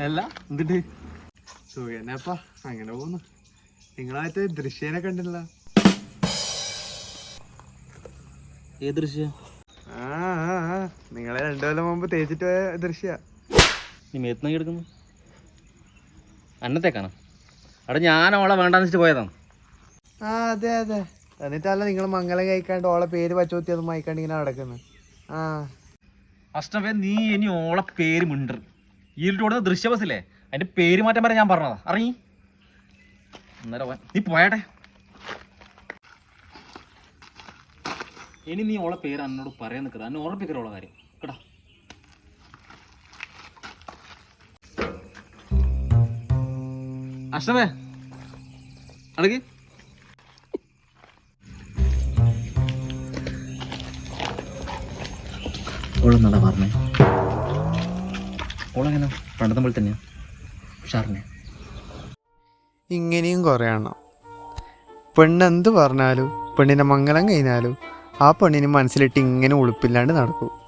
അല്ല എന്തിട്ട് സുഖനപ്പാ അങ്ങനെ പോകുന്നു നിങ്ങളായിട്ട് ദൃശ്യനെ കണ്ടില്ല. ഏ ദൃശ്യ? ആ. നിങ്ങളെ രണ്ടു കൊല്ലം മുമ്പ് തേച്ചിട്ട് പോയ ദൃശ്യ. നീ മേത്തുനിന്ന് എടുക്കുന്നു. അന്നത്തേക്കാണ്? അവിടെ ഞാൻ ഓളെ വേണ്ടാന്ന് വെച്ചിട്ട് പോയതാണ് ആ അതെ അതെ. എന്നിട്ടല്ല നിങ്ങൾ മംഗലം കഴിക്കാണ്ട് ഓളെ പേര് പച്ചോത്തി അത് മയക്കാണ്ട് ഇങ്ങനെ നടക്കുന്നത് ആ. അഷ്ടമേ നീ ഇനി ഓളെ പേര് മിണ്ടർ ഈരിട്ട് കൊടുത്ത ദൃശ്യ ബസ്സില്ലേ അതിന്റെ പേര് മാറ്റാൻ വരെ ഞാൻ പറഞ്ഞതാ. അറിയി അന്നേരം നീ പോയാട്ടെ. ഇനി നീ ഓളെ പേര് എന്നോട് പറയാൻ നിൽക്കരുത് എന്നെ ഓർപ്പിക്കരുത് ഓളെ കാര്യം. കേട്ടാ? അഷ്ടമേ അടക്ക്. ഓളെന്നാടാ പറഞ്ഞേ? ഓളെങ്ങനെ? പണ്ടത്തെ പോലെ തന്നെയാണ് ഉഷാറിനെ. ഇങ്ങനെയും കുറേ എണ്ണം. പെണ്ണ് എന്ത് പറഞ്ഞാലും പെണ്ണിനെ മംഗലം കഴിഞ്ഞാലും ആ പെണ്ണിന് മനസ്സിലിട്ട് ഇങ്ങനെ ഉളുപ്പില്ലാണ്ട് നടക്കും.